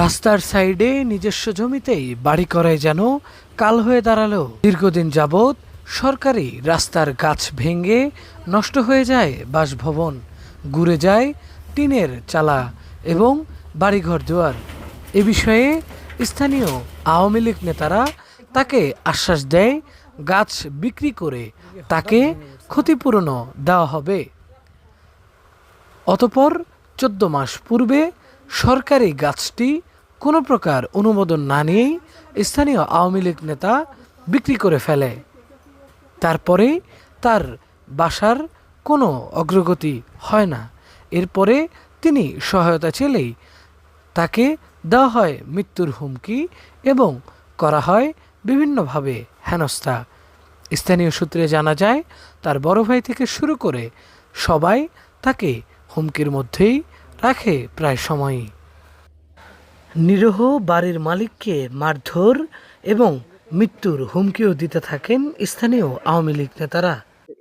রাস্তার সাইডে নিজস্ব জমিতেই বাড়ি করায় যেন কাল হয়ে দাঁড়াল। দীর্ঘদিন যাবৎ সরকারি রাস্তার গাছ ভেঙে নষ্ট হয়ে যায় বাসভবন ঘুরে যায় টিনের চালা এবং বাড়িঘর দুয়ার। এ বিষয়ে স্থানীয় আওয়ামী লীগ নেতারা তাকে আশ্বাস দেয়, গাছ বিক্রি করে তাকে ক্ষতিপূরণও দেওয়া হবে। অতপর চোদ্দ মাস পূর্বে সরকারি গাছটি কোনো প্রকার অনুমোদন না নিয়েই স্থানীয় আওয়ামী লীগ নেতা বিক্রি করে ফেলে। তারপরে তার বাসার কোনো অগ্রগতি হয় না। এরপরে তিনি সহায়তা চেলেই তাকে দেওয়া হয় মৃত্যুর হুমকি এবং করা হয় বিভিন্নভাবে হেনস্থা। স্থানীয় সূত্রে জানা যায়, তার বড় ভাই থেকে শুরু করে সবাই তাকে হুমকির মধ্যেই রাখে প্রায় সময়ই। নিরহ বাড়ির মালিককে মারধর এবং মৃত্যুর হুমকিও দিতে থাকেন স্থানীয় আওয়ামী লীগ নেতারা।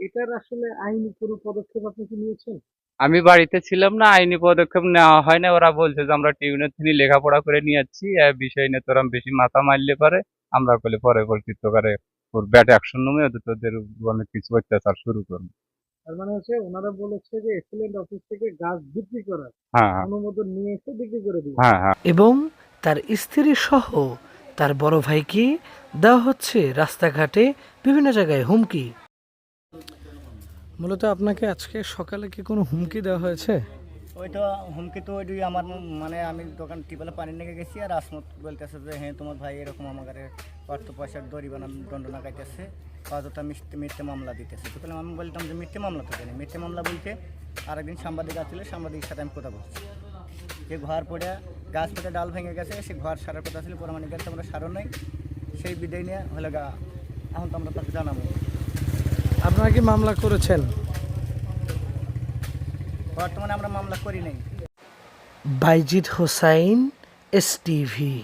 এটার আসলে আইনি কোনো পদক্ষেপ আপনি কি নিয়েছেন? আমি বাড়িতে ছিলাম না আইনি পদক্ষেপ নেওয়া হয় না ওরা বলছে যে আমরা টিউনের থেকে লেখাপড়া করে নিয়ে যাচ্ছি। বিষয় নিয়ে তোরা বেশি মাথা মারলে পারে। আমরা বলে পরে পরিচিত করে ওর ব্যাট অ্যাকশন নেমে ওদের তোদের অনেক কিছু অত্যাচার শুরু করবে। তার মানে হচ্ছে ওনারা বলেছে যে এক্সিলেন্ট অফিস থেকে গাছ বিক্রি করার হ্যাঁ হ্যাঁ। অনুমোদন নিয়ে এসে বিক্রি করে দিবে। হ্যাঁ হ্যাঁ। এবং তার স্ত্রী সহ তার বড় ভাইকে দেওয়া হচ্ছে রাস্তাঘাটে বিভিন্ন জায়গায় হুমকি। মূলত আপনাকে আজকে সকালে কি কোনো হুমকি দেওয়া হয়েছে? ওইটা হুমকি তো ওই আমার মানে আমি দোকান টিপলে পানি নিয়ে গেছি আর আসমত বলতেছে যে হ্যাঁ তোমার ভাই এরকম আমাকে অর্থ পয়সার দরিবানা দণ্ড লাগাইতেছে অযথা মিথ্যে মিথ্যে মামলা দিতেছে। তো তাহলে আমি বলতাম যে মিথ্যে মামলা তো কেন? মিথ্যে মামলা বলতে আরেকদিন সাংবাদিক আসলে সাংবাদিকের সাথে আমি কথা বলছি। যে ঘর পড়ে গাছ পড়ে ডাল ভেঙে গেছে সে ঘর সারার কথা ছিল পরে মানে গেছে আমরা সারও নাই। সেই বিদায় নিয়ে হলে গা এখন তো আমরা তাকে জানাব। আপনারা কি মামলা করেছেন? বর্তমানে আমরা মামলা করি নাই। Baijid Hossain S TV.